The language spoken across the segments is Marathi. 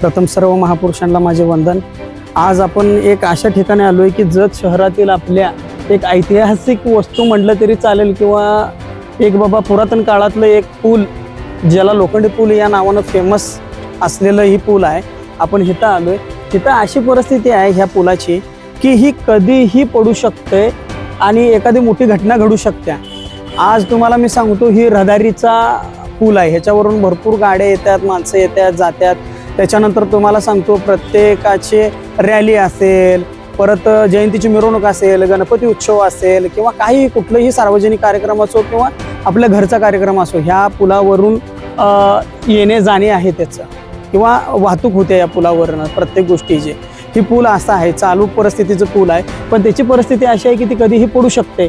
प्रथम सर्व महापुरुषांना माझे वंदन. आज आपण एक अशा ठिकाणी आलो आहे की जत शहरातील आपल्या एक ऐतिहासिक वस्तू म्हटलं तरी चालेल किंवा एक बाबा पुरातन काळातलं एक पूल ज्याला लोखंडी पूल या नावानं फेमस असलेलं ही पूल आहे. आपण इथं आलो आहे तिथं अशी परिस्थिती आहे ह्या पुलाची की ही कधीही पडू शकते आणि एखादी मोठी घटना घडू शकते. आज तुम्हाला मी सांगतो ही रहदारीचा पूल आहे. ह्याच्यावरून भरपूर गाड्या येतात माणसं येतात जातात. त्याच्यानंतर तुम्हाला सांगतो प्रत्येकाचे रॅली असेल परत जयंतीची मिरवणूक असेल गणपती उत्सव असेल किंवा काही कुठलंही सार्वजनिक कार्यक्रम असो किंवा आपल्या घरचा कार्यक्रम असो ह्या पुलावरून येणे जाणे आहे त्याचं. किंवा वाहतूक होते या पुलावरनं प्रत्येक गोष्टीची. ही पूल असा आहे चालू परिस्थितीचं पूल आहे पण त्याची परिस्थिती अशी आहे की ती कधीही पडू शकते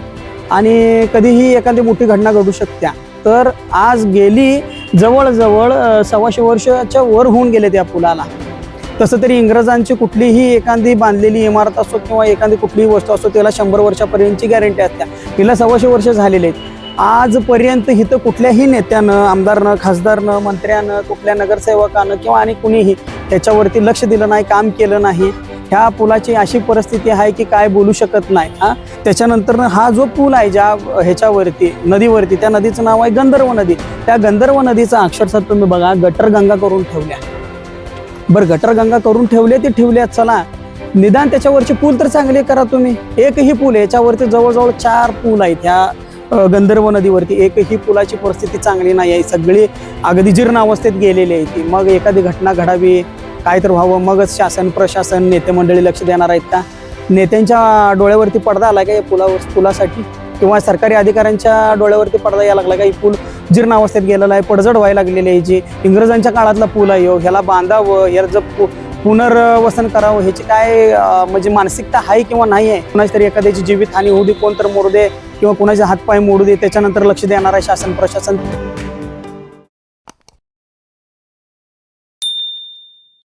आणि कधीही एखादी मोठी घटना घडू शकत्या. तर आज गेली जवळजवळ सव्वाशे वर्षाच्या वर होऊन गेले त्या पुलाला. तसं तरी इंग्रजांची कुठलीही एखादी बांधलेली इमारत असो किंवा एखादी कुठलीही वस्तू असो त्याला शंभर वर्षापर्यंतची गॅरंटी असते. हिला सव्वाशे वर्ष झालेले आहेत. आजपर्यंत इथं कुठल्याही नेत्यानं आमदारनं खासदारनं मंत्र्यानं कुठल्या नगरसेवकानं किंवा आणि कुणीही त्याच्यावरती लक्ष दिलं नाही काम केलं नाही. ह्या पुलाची अशी परिस्थिती आहे की काय बोलू शकत नाही हा. त्याच्यानंतर हा जो पूल आहे ज्या ह्याच्यावरती नदीवरती त्या नदीचं नाव आहे गंधर्व नदी. त्या गंधर्व नदीचा अक्षरशः तुम्ही बघा गटरगंगा करून ठेवल्या. बरं गटरगंगा करून ठेवले ते ठेवल्या चला. निदान त्याच्यावरचे पूल तर चांगले करा तुम्ही. एकही पूल आहे. याच्यावरती जवळजवळ चार पूल आहेत ह्या गंधर्व नदीवरती. एकही पुलाची परिस्थिती चांगली नाही आहे. सगळी अगदी जीर्ण अवस्थेत गेलेली आहे ती. मग एखादी घटना घडावी काय तर व्हावं. मगच शासन प्रशासन नेते मंडळी लक्ष देणार आहेत का? नेत्यांच्या डोळ्यावरती पडदा आला का या पुलावर पुलासाठी? किंवा सरकारी अधिकाऱ्यांच्या डोळ्यावरती पडदा यायला लागला का? ही पूल जीर्ण अवस्थेत गेलेला आहे पडझड व्हायला लागलेली आहे जी. इंग्रजांच्या काळातला पूल आहे हो ह्याला बांधावं ह्याला जर पु- पुनर्वसन करावं ह्याची काय म्हणजे मानसिकता आहे किंवा नाही आहे? कुणाची तरी एखाद्याची जीवित हानी होऊ दे कोण तर मोडू दे किंवा कुणाचे हातपाय मोडू दे त्याच्यानंतर लक्ष देणार आहे शासन प्रशासन.